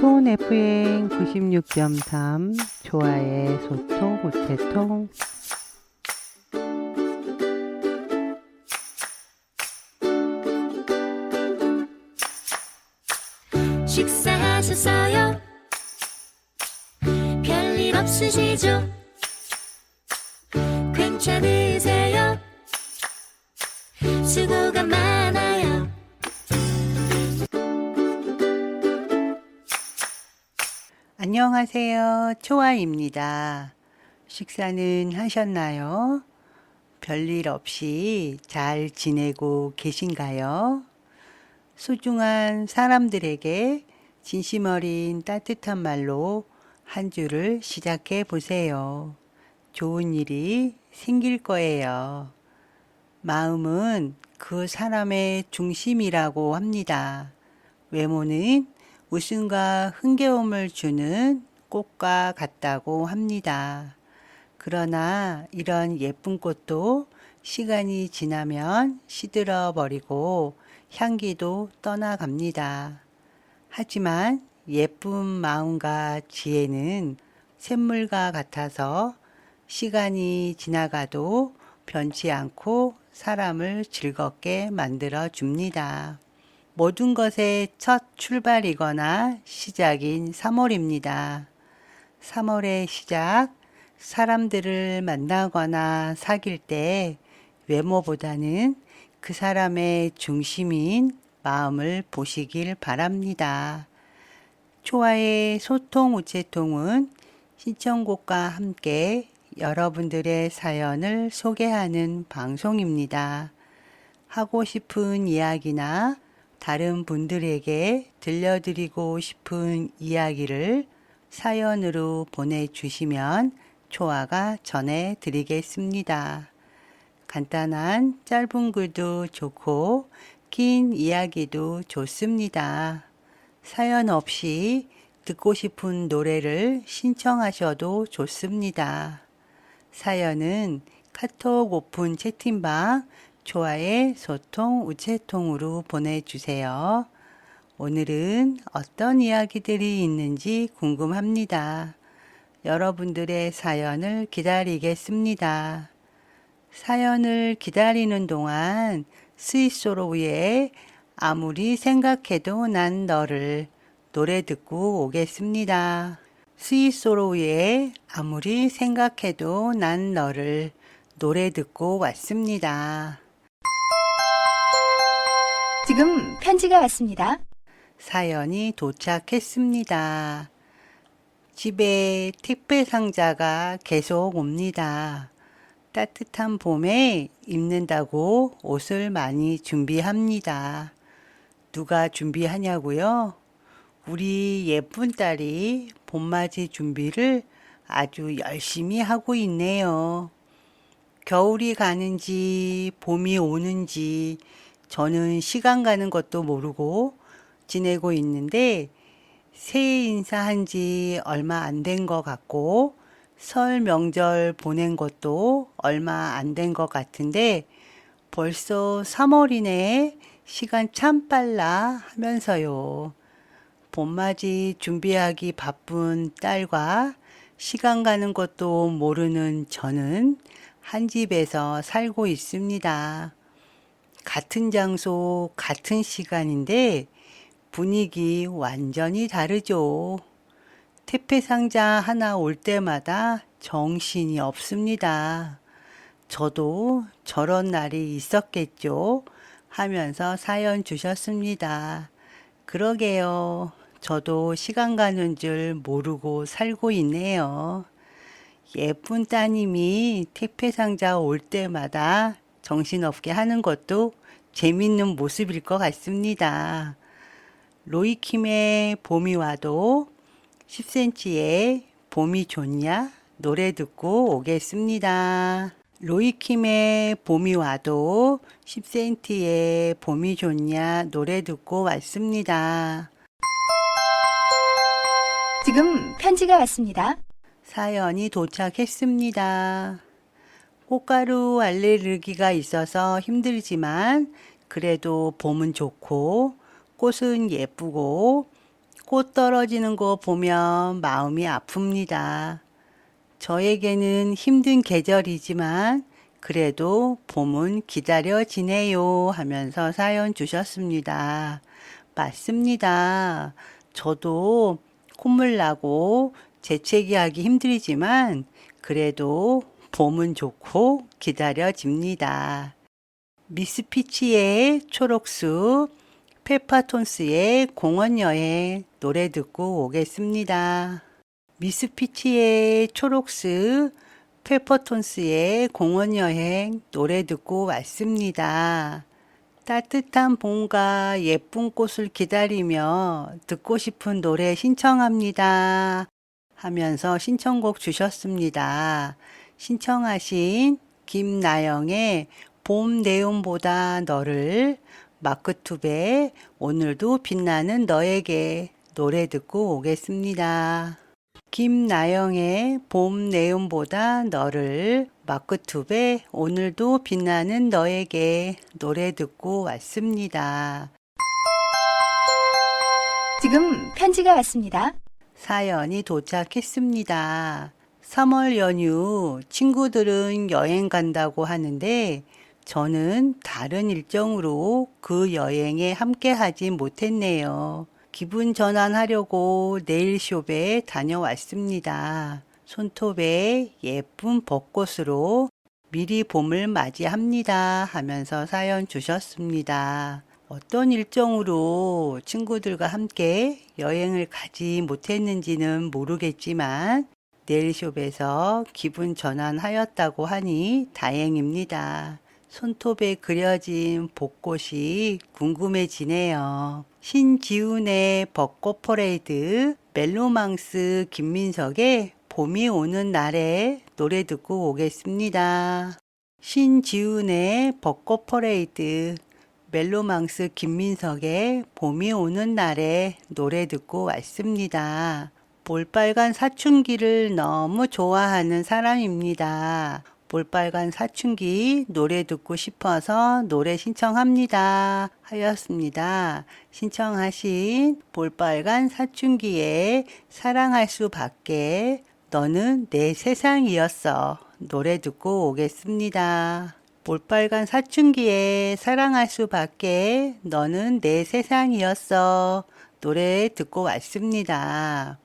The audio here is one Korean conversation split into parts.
손 FM 96.3 좋아의 소통 우체통 식사하셨어요? 별일 없으시죠? 괜찮으세요? 수고가 많 안녕하세요. 초아입니다. 식사는 하셨나요? 별일 없이 잘 지내고 계신가요? 소중한 사람들에게 진심 어린 따뜻한 말로 한 주를 시작해 보세요. 좋은 일이 생길 거예요. 마음은 그 사람의 중심이라고 합니다. 외모는 웃음과 흥겨움을 주는 꽃과 같다고 합니다. 그러나 이런 예쁜 꽃도 시간이 지나면 시들어 버리고 향기도 떠나갑니다. 하지만 예쁜 마음과 지혜는 샘물과 같아서 시간이 지나가도 변치 않고 사람을 즐겁게 만들어 줍니다. 모든 것의 첫 출발이거나 시작인 3월입니다. 3월의 시작, 사람들을 만나거나 사귈 때 외모보다는 그 사람의 중심인 마음을 보시길 바랍니다. 초아의 소통 우체통은 신청곡과 함께 여러분들의 사연을 소개하는 방송입니다. 하고 싶은 이야기나 다른 분들에게 들려드리고 싶은 이야기를 사연으로 보내주시면 초아가 전해드리겠습니다. 간단한 짧은 글도 좋고 긴 이야기도 좋습니다. 사연 없이 듣고 싶은 노래를 신청하셔도 좋습니다. 사연은 카톡 오픈 채팅방 좋아의 소통 우체통으로 보내주세요. 오늘은 어떤 이야기들이 있는지 궁금합니다. 여러분들의 사연을 기다리겠습니다. 사연을 기다리는 동안 스위스로우의 아무리 생각해도 난 너를 노래 듣고 오겠습니다. 스위스로우의 아무리 생각해도 난 너를 노래 듣고 왔습니다. 지금 편지가 왔습니다. 사연이 도착했습니다. 집에 택배 상자가 계속 옵니다. 따뜻한 봄에 입는다고 옷을 많이 준비합니다. 누가 준비하냐고요? 우리 예쁜 딸이 봄맞이 준비를 아주 열심히 하고 있네요. 겨울이 가는지 봄이 오는지 저는 시간 가는 것도 모르고 지내고 있는데 새해 인사한 지 얼마 안 된 것 같고 설 명절 보낸 것도 얼마 안 된 것 같은데 벌써 3월이네. 시간 참 빨라 하면서요. 봄맞이 준비하기 바쁜 딸과 시간 가는 것도 모르는 저는 한 집에서 살고 있습니다. 같은 장소, 같은 시간인데 분위기 완전히 다르죠. 택배 상자 하나 올 때마다 정신이 없습니다. 저도 저런 날이 있었겠죠. 하면서 사연 주셨습니다. 그러게요. 저도 시간 가는 줄 모르고 살고 있네요. 예쁜 따님이 택배 상자 올 때마다 정신없게 하는 것도 재밌는 모습일 것 같습니다. 로이킴의 봄이 와도 10cm의 봄이 좋냐 노래 듣고 오겠습니다. 로이킴의 봄이 와도 10cm의 봄이 좋냐 노래 듣고 왔습니다. 지금 편지가 왔습니다. 사연이 도착했습니다. 꽃가루 알레르기가 있어서 힘들지만 그래도 봄은 좋고 꽃은 예쁘고 꽃 떨어지는 거 보면 마음이 아픕니다. 저에게는 힘든 계절이지만 그래도 봄은 기다려지네요 하면서 사연 주셨습니다. 맞습니다. 저도 콧물 나고 재채기하기 힘들지만 그래도 봄은 좋고 기다려집니다. 미스피치의 초록숲, 페파톤스의 공원여행 노래 듣고 오겠습니다. 미스피치의 초록숲, 페퍼톤스의 공원여행 노래 듣고 왔습니다. 따뜻한 봄과 예쁜 꽃을 기다리며 듣고 싶은 노래 신청합니다. 하면서 신청곡 주셨습니다. 신청하신 김나영의 봄 내음보다 너를 마크투베 오늘도 빛나는 너에게 노래 듣고 오겠습니다. 김나영의 봄 내음보다 너를 마크투베 오늘도 빛나는 너에게 노래 듣고 왔습니다. 지금 편지가 왔습니다. 사연이 도착했습니다. 3월 연휴 친구들은 여행 간다고 하는데 저는 다른 일정으로 그 여행에 함께 하지 못했네요. 기분 전환하려고 네일숍에 다녀왔습니다. 손톱에 예쁜 벚꽃으로 미리 봄을 맞이합니다 하면서 사연 주셨습니다. 어떤 일정으로 친구들과 함께 여행을 가지 못했는지는 모르겠지만 네일숍에서 기분 전환하였다고 하니 다행입니다. 손톱에 그려진 벚꽃이 궁금해지네요. 신지훈의 벚꽃 퍼레이드, 멜로망스 김민석의 봄이 오는 날에 노래 듣고 오겠습니다. 신지훈의 벚꽃 퍼레이드, 멜로망스 김민석의 봄이 오는 날에 노래 듣고 왔습니다. 볼빨간 사춘기를 너무 좋아하는 사람입니다. 볼빨간 사춘기 노래 듣고 싶어서 노래 신청합니다. 하였습니다. 신청하신 볼빨간 사춘기에 사랑할 수밖에 너는 내 세상이었어. 노래 듣고 오겠습니다. 볼빨간 사춘기에 사랑할 수밖에 너는 내 세상이었어. 노래 듣고 왔습니다.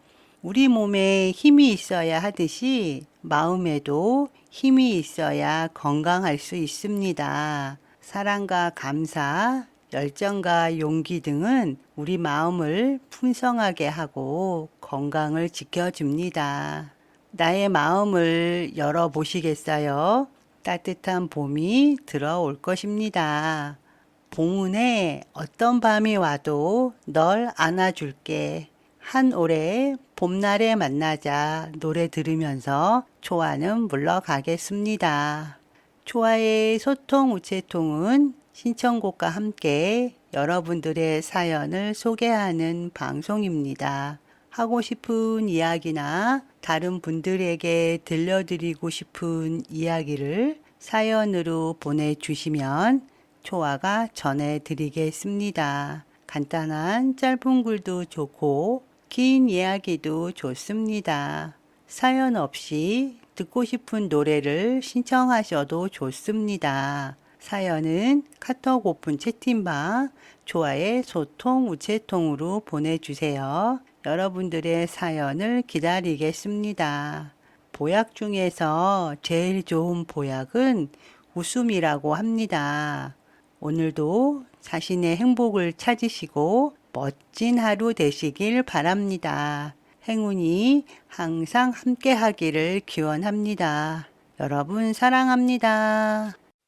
우리 몸에 힘이 있어야 하듯이 마음에도 힘이 있어야 건강할 수 있습니다. 사랑과 감사, 열정과 용기 등은 우리 마음을 풍성하게 하고 건강을 지켜줍니다. 나의 마음을 열어보시겠어요? 따뜻한 봄이 들어올 것입니다. 봉은에 어떤 밤이 와도 널 안아줄게. 한 올해 봄날에 만나자 노래 들으면서 초아는 물러가겠습니다. 초아의 소통 우체통은 신청곡과 함께 여러분들의 사연을 소개하는 방송입니다. 하고 싶은 이야기나 다른 분들에게 들려드리고 싶은 이야기를 사연으로 보내주시면 초아가 전해드리겠습니다. 간단한 짧은 글도 좋고 긴 이야기도 좋습니다. 사연 없이 듣고 싶은 노래를 신청하셔도 좋습니다. 사연은 카톡 오픈 채팅방 좋아의 소통 우체통으로 보내주세요. 여러분들의 사연을 기다리겠습니다. 보약 중에서 제일 좋은 보약은 웃음이라고 합니다. 오늘도 자신의 행복을 찾으시고 멋진 하루 되시길 바랍니다. 행운이 항상 함께 하기를 기원합니다. 여러분 사랑합니다.